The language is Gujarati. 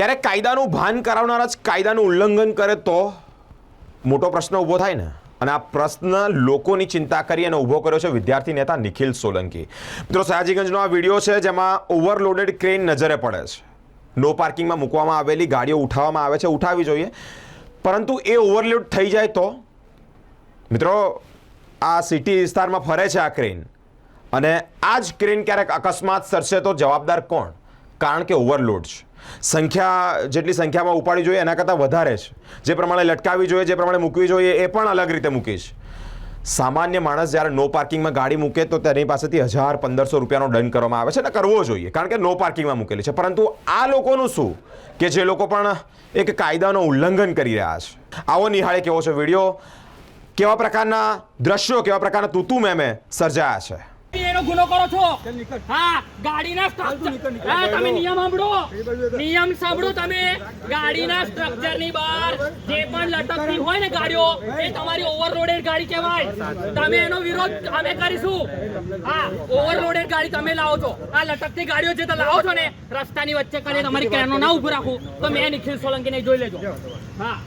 ક્યારેક કાયદાનું ભાન કરાવનારા જ કાયદાનું ઉલ્લંઘન કરે તો? મોટો પ્રશ્ન ઊભો થાય ને. અને આ પ્રશ્ન લોકોની ચિંતા કરી અને ઊભો કર્યો છે વિદ્યાર્થી નેતા નિખિલ સોલંકી. મિત્રો, સયાજીગંજનો આ વીડિયો છે જેમાં ઓવરલોડેડ ક્રેન નજરે પડે છે. નો પાર્કિંગમાં મૂકવામાં આવેલી ગાડીઓ ઉઠાવવામાં આવે છે, ઉઠાવવી જોઈએ. પરંતુ એ ઓવરલોડ થઈ જાય તો? મિત્રો, આ સિટી વિસ્તારમાં ફરે છે આ ક્રેન. અને આ જ ક્રેન ક્યારેક અકસ્માત સર્શે તો જવાબદાર કોણ? કારણ કે ઓવરલોડ છે. સંખ્યા, જેટલી સંખ્યામાં ઉપાડી જોઈએ, એના કરતાં વધારે છે. જે પ્રમાણે લટકાવવી જોઈએ, જે પ્રમાણે મૂકવી જોઈએ, એ પણ અલગ રીતે મૂકી છે. સામાન્ય માણસ જ્યારે નો પાર્કિંગમાં ગાડી મૂકે તો તેની પાસેથી હજાર પંદરસો રૂપિયાનો દંડ કરવામાં આવે છે અને કરવો જોઈએ, કારણ કે નો પાર્કિંગમાં મૂકેલી છે. પરંતુ આ લોકોનું શું? કે જે લોકો પણ એક કાયદાનો ઉલ્લંઘન કરી રહ્યા છે. આવો નિહાળે કેવો છે વીડિયો? કેવા પ્રકારના દ્રશ્યો, કેવા પ્રકારના તૂતુ મેમે સર્જાયા છે? એનો ગુનો કરો છો. હા ગાડીના સ્ટ્રક્ચર હા તમે નિયમ સાંભળો. નિયમ સાંભળો તમે. ગાડીના સ્ટ્રક્ચરની બહાર જે પણ લટકતી હોય ને ગાડીઓ એ તમારી ઓવરલોડેડ ગાડી કહેવાય. તમે એનો વિરોધ અમે કરીશું. હા ઓવરલોડેડ ગાડી તમે લાવો છો. આ લટકતી ગાડીઓ જે તમે લાવો છો ને રસ્તાની વચ્ચે કરીને તમારી ક્રેનો ના ઉભું રાખું તો મેં નિખિલ સોલંકીને જોઈ લેજો. હા.